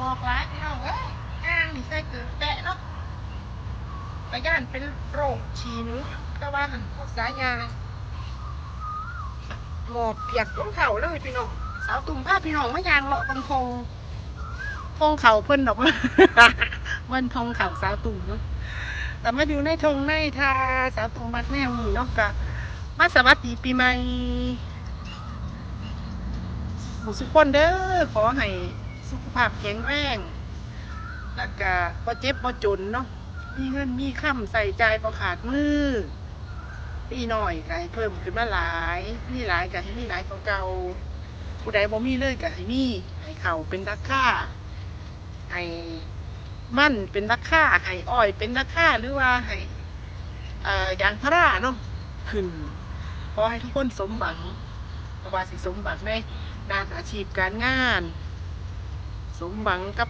มอกร้ายพี่น้องเอ้ยอ้างนี่ใส่เกิดแปะเนาะไปย่านเป็นโรคฉีหนูก็ว่าหันสายยาหมอกเปียกต้นเข่าเลยพี่น้องสาวตุ่มผ้าพี่น้องไม่ยางเลาะบางพงพงเข่าเพิ่นดอกมันทงเข่าสาวตุ่มเนาะแต่มาอยู่ในทงในทาสาวตุ่มบัดแนวนี่เนาะกะมาสวัสดีปีใหม่ผู้สุกคนเด้อขอให้ สุขภาพแข็งแรงแล้วก็บ่เจ็บบ่จนเนาะมีเงินมีค่ำใส่ใจายบ่ขาดมือปีหน่อยก็ให้เพิ่มขึ้นมาหลายมีหลายก็ให้มีหลายกว่าเก่าผู้ใดบ่มีเลยก็ให้มีให้เขาวเป็นราคาให้มั่นเป็นราคาให้อ้อยเป็นราคาหรือว่าให้เอ่อยางพาราเนาะขึ้นขอให้ทุกคนสมหวังเพราะว่าสิสมหวังในด้านอาชีพการงาน สมหวังกับ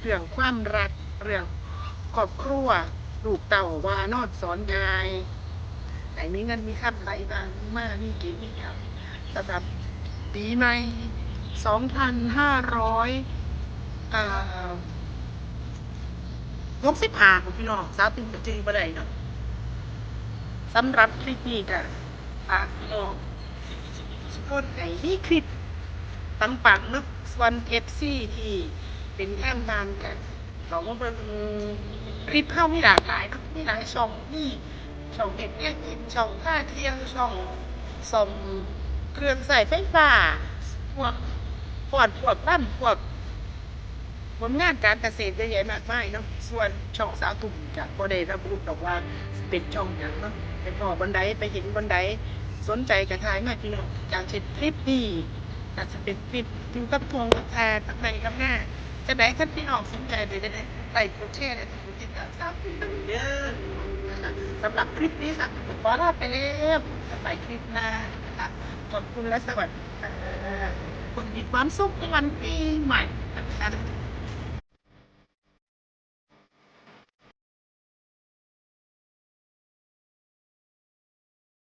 เรื่องความรักเรื่องครอบครัวลูกเต่าว่านอดสอนงายไหนมีเงินมีคำไหลบางมากมีเกีมีครับสำหรับปีใหม่สองพันห้าร้อยอ่าหกสิบห้าของพี่น้องสาวติงจริงบ่ได้เนาะสำหรับคลิปนี้ก็ฝากพี่น้องทุกคนไหนมีคลิป ปังๆเนาะส่วนเอฟซีที่เป็นแอมบานกันเราก็เป็นคลิปเข้ามีหลากหลายเนาะมีหลายช่องนี่ช่องเอ็ดเอ็ดช่องท่าเที่ยงช่องสมเครื่องใส่ไฟฟ้าพวกพวกพวกบ้านพวกผลงานการเกษตรเยอะแยะมากมายเนาะส่วนช่องสาวตุ่มจากบริระบุบอกว่าเป็นช่องอย่างเนาะไปพอบนไดไปเห็นบนไดสนใจกระทายมากพี่น้องจากเช่นคลิปนี้าจจะเป็นปิดอยู่กับพวงกับแพรทั้งในกับหน้าจะไหนขั้นที่ออกสนใจเดี๋ยวจะได้ใส่โปรเช่เนี่ยถึงจะได้ทราบเยอะสำหรับคลิปนี้ค่ะขอลาไปแล้วไปคลิปหน้านะคะขอบคุณและสวัสดีคุณมีความสุขในวันปีใหม่นะคะ